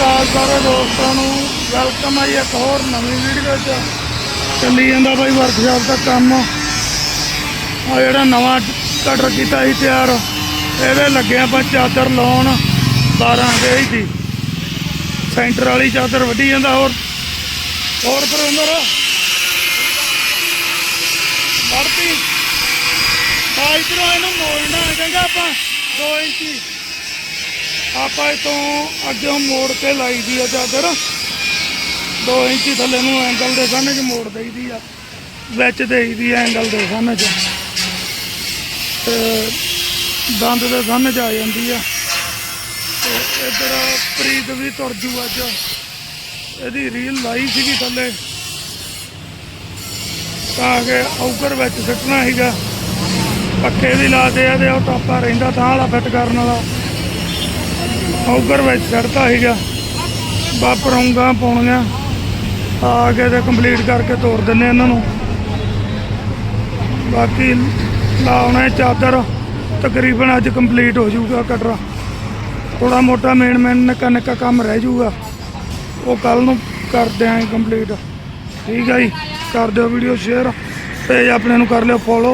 ਅਕਾਲ ਸਾਰੇ ਦੋਸਤਾਂ ਨੂੰ ਵੈਲਕਮ ਆ ਜੀ ਇੱਕ ਹੋਰ ਨਵੀਂ ਵੀਡੀਓ 'ਚ। ਚੱਲੀ ਜਾਂਦਾ ਬਾਈ ਵਰਕਸ਼ਾਪ ਦਾ ਕੰਮ। ਆ ਜਿਹੜਾ ਨਵਾਂ ਕਟਰ ਕੀਤਾ ਸੀ ਤਿਆਰ, ਇਹਦੇ ਲੱਗੇ ਆਪਾਂ ਚਾਦਰ ਲਾਉਣ 12 ਗੇਜ ਦੀ। ਸੈਂਟਰ ਵਾਲੀ ਚਾਦਰ ਵੱਢੀ ਜਾਂਦਾ ਹੋਰ। ਹੋਰ ਪਰਵਿੰਦਰ ਵੜਤੀ। ਆ ਇਧਰੋਂ ਇਹਨੂੰ ਮੋੜਨਾ ਹੈ ਆਪਾਂ 2 ਇੰਚੀ। ਆਪਾਂ ਇਤੋਂ ਅੱਗੇ ਮੋੜ ਕੇ ਲਾਈ ਦੀ ਆ ਚਾਦਰ। 2 ਇੰਚੀ ਥੱਲੇ ਨੂੰ ਐਂਗਲ ਦੇ ਸਾਹਮਣੇ 'ਚ ਮੋੜ ਦੇਈਦੀ ਆ। ਵਿੱਚ ਦੇਈਦੀ ਆ ਐਂਗਲ ਦੇ ਸਾਹਮਣੇ 'ਚ। ਤੇ ਦੰਦ ਦੇ ਸਾਹਮਣੇ 'ਚ ਆ ਜਾਂਦੀ ਆ। ਤੇ ਇੱਧਰ ਪ੍ਰੀਤ ਵੀ ਤੁਰ ਜੂ ਅੱਜ। ਇਹਦੀ ਰੀਲ ਲਾਈ ਸੀਗੀ ਥੱਲੇ। ਤਾਂ ਕਿ ਔਗਰ ਵਿੱਚ ਸਿੱਟਣਾ ਸੀਗਾ। ਪੱਕੇ ਵੀ ਲਾਤੇ ਆ ਤੇ ਉਹ ਟਾਪਾ ਰਹਿੰਦਾ ਤਾਂ ਵਾਲਾ ਫਿੱਟ ਕਰਨ ਵਾਲਾ। ਔਗਰ ਵਿੱਚ ਸਿੱਟਤਾ ਸੀਗਾ। ਬਾਪਰੋਂਗਾ ਪਾਉਣੀਆਂ ਆ ਕੇ ਤੇ ਕੰਪਲੀਟ ਕਰਕੇ ਤੋੜ ਦਿੰਨੇ ਇਹਨਾਂ ਨੂੰ। ਬਾਕੀ ਲਾਉਣਾ ਚਾਦਰ, ਤਕਰੀਬਨ ਅੱਜ ਕੰਪਲੀਟ ਹੋ ਜਾਊਗਾ ਕਟਰਾ। ਥੋੜਾ ਮੋਟਾ ਮੇਨ ਮੇਨ ਨਿੱਕਾ ਨਿੱਕਾ ਕੰਮ ਰਹਿ ਜਾਊਗਾ। ਉਹ ਕੱਲ ਨੂੰ ਕਰ ਦਿਆਂਗੇ ਕੰਪਲੀਟ ਠੀਕ ਹੈ ਜੀ। ਕਰ ਦਿਓ ਵੀਡੀਓ ਸ਼ੇਅਰ ਪੇਜ ਆਪਣੇ ਨੂੰ ਕਰ ਲਿਓ ਫੋਲੋ